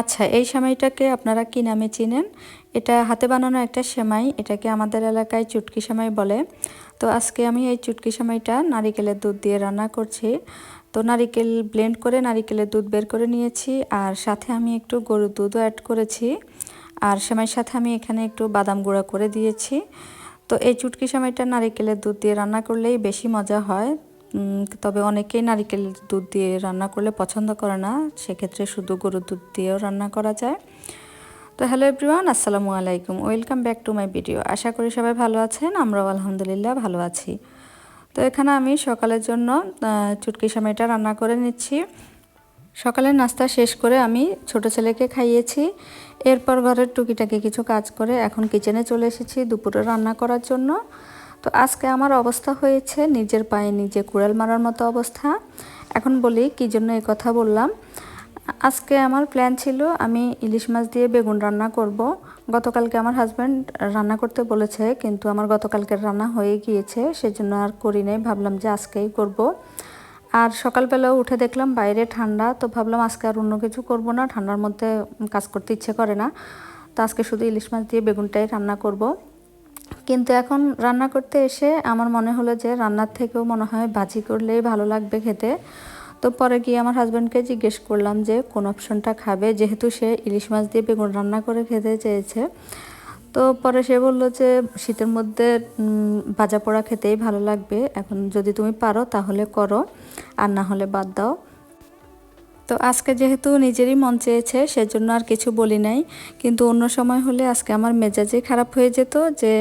আচ্ছা এই সেমাইটাকে আপনারা কি নামে চিনেন? এটা হাতে বানানো একটা সেমাই, এটাকে আমাদের এলাকায় চুটকি সেমাই বলে। তো আজকে আমি এই চুটকি সেমাইটা নারিকেলের দুধ দিয়ে রান্না করছি। তো নারিকেল ব্লেন্ড করে নারিকেলের দুধ বের করে নিয়েছি, আর সাথে আমি একটু গরুর দুধও অ্যাড করেছি। আর সেমাইয়ের সাথে আমি এখানে একটু বাদাম গুঁড়া করে দিয়েছি। তো এই চুটকি সেমাইটা নারিকেলের দুধ দিয়ে রান্না করলেই বেশি মজা হয়। তবে অনেকেই নারিকেল দুধ দিয়ে রান্না করলে পছন্দ করে না। সেক্ষেত্রে শুধু গরুর দুধ দিয়েও রান্না করা যায়। তো হ্যালো এভরিওয়ান, আসসালামু আলাইকুম। Welcome back to my video. আশা করি সবাই ভালো আছেন, আমরাও আলহামদুলিল্লাহ ভালো আছি। তো এখানে আমি সকালের জন্য চুটকি সময়টা রান্না করে নিচ্ছি। সকালের নাস্তা শেষ করে আমি ছোট ছেলেকে খাইয়েছি। এরপর ঘরের টুকিটাকি কিছু কাজ করে এখন কিচেনে চলে এসেছি দুপুরে রান্না করার জন্য। তো আজকে আমার অবস্থা হয়েছে, নিজের পায়ে নিজে কুড়াল মারার মতো অবস্থা। এখন বলি কী জন্য এই কথা বললাম। আজকে আমার প্ল্যান ছিল আমি ইলিশ মাছ দিয়ে বেগুন রান্না করব। গতকালকে আমার হাজব্যান্ড রান্না করতে বলেছে, কিন্তু আমার গতকালকের রান্না হয়ে গিয়েছে, সেজন্য আর করি নাই, ভাবলাম যে আজকেই করব। আর সকালবেলাও উঠে দেখলাম বাইরে ঠান্ডা, তো ভাবলাম আজকে আর অন্য কিছু করব না, ঠান্ডার মধ্যে কাজ করতে ইচ্ছে করে না। তো আজকে শুধু ইলিশ মাছ দিয়ে বেগুনটাই রান্না করব। কিন্তু এখন রান্না করতে এসে আমার মনে হলো যে রান্নার থেকেও মনে হয় ভাজি করলেই ভালো লাগবে খেতে। তো পরে গিয়ে আমার হাজব্যান্ডকে জিজ্ঞেস করলাম যে কোন অপশনটা খাবে? যেহেতু সে ইলিশ মাছ দিয়ে বেগুন রান্না করে খেতে চেয়েছে। তো পরে সে বলল যে শীতের মধ্যে ভাজা পোড়া খেতেই ভালো লাগবে। এখন যদি তুমি পারো তাহলে করো, আর না হলে বাদ দাও। তো আজকে যেহেতু নিজেরই মন চেয়েছে, সেজন্য আর কিছু বলি নাই। কিন্তু অন্য সময় হলে আজকে আমার মেজাজই খারাপ হয়ে যেত যে,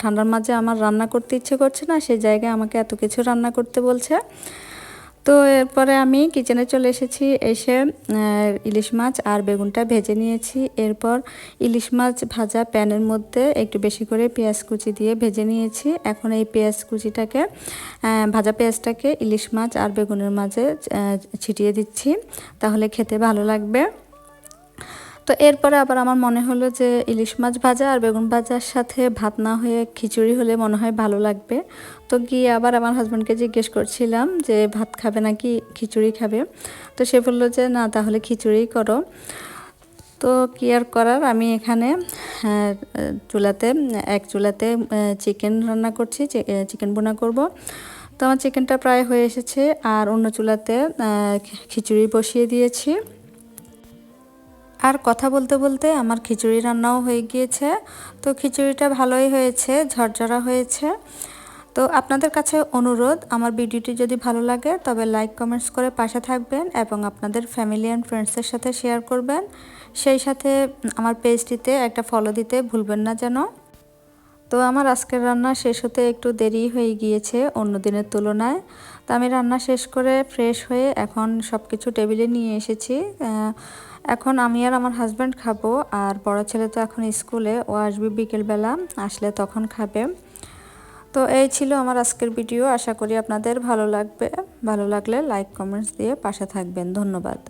ঠান্ডার মাঝে আমার রান্না করতে ইচ্ছে করছে না সেই জায়গায় আমাকে এত কিছু রান্না করতে বলছে। তো এরপরে আমি কিচেনে চলে এসেছি, এসে ইলিশ মাছ আর বেগুনটা ভেজে নিয়েছি। এরপর ইলিশ মাছ ভাজা প্যানের মধ্যে একটু বেশি করে পেঁয়াজ কুচি দিয়ে ভেজে নিয়েছি। এখন এই পেঁয়াজ কুচিটাকে ভাজা পেঁয়াজটাকে ইলিশ মাছ আর বেগুনের মাঝে ছিটিয়ে দিচ্ছি। তাহলে খেতে ভালো লাগবে। তো এরপরে আবার আমার মনে হলো যে ইলিশ মাছ ভাজা আর বেগুন ভাজার সাথে ভাত না হয়ে খিচুড়ি হলে মনে হয় ভালো লাগবে। তো গিয়ে আবার আমার হাজব্যান্ডকে জিজ্ঞেস করছিলাম যে, ভাত খাবে নাকি খিচুড়ি খাবে? তো সে বলল যে, না, তাহলে খিচুড়ি করো। তো কি আর করার? আমি এখানে চুলাতে, এক চুলাতে চিকেন রান্না করছি চিকেন বোনা করব। তো আমার চিকেনটা প্রায় হয়ে এসেছে আর অন্য চুলাতে খিচুড়ি বসিয়ে দিয়েছি। আর কথা বলতে বলতে আমার খিচুড়ি রান্নাও হয়ে গিয়েছে। তো খিচুড়িটা ভালোই হয়েছে, ঝরঝরা হয়েছে। তো আপনাদের কাছে অনুরোধ, আমার ভিডিওটি যদি ভালো লাগে, তবে লাইক কমেন্টস করে পাশে থাকবেন এবং আপনাদের ফ্যামিলি অ্যান্ড ফ্রেন্ডসের সাথে শেয়ার করবেন। সেই সাথে আমার পেজটিতে একটা ফলো দিতে ভুলবেন না যেন। তো আমার আজকের রান্না শেষ হতে একটু দেরি হয়ে গিয়েছে অন্য দিনের তুলনায়। তো আমি রান্না শেষ করে ফ্রেশ হয়ে এখন সব কিছু টেবিলে নিয়ে এসেছি। এখন আমি আর আমার হাজব্যান্ড খাব আর বড় ছেলে তো এখন স্কুলে ও আসবে বিকেলবেলা আসলে তখন খাবে। তো এই ছিল আমার আজকের ভিডিও আশা করি আপনাদের ভালো লাগবে। ভালো লাগলে লাইক কমেন্টস দিয়ে পাশে থাকবেন। ধন্যবাদ।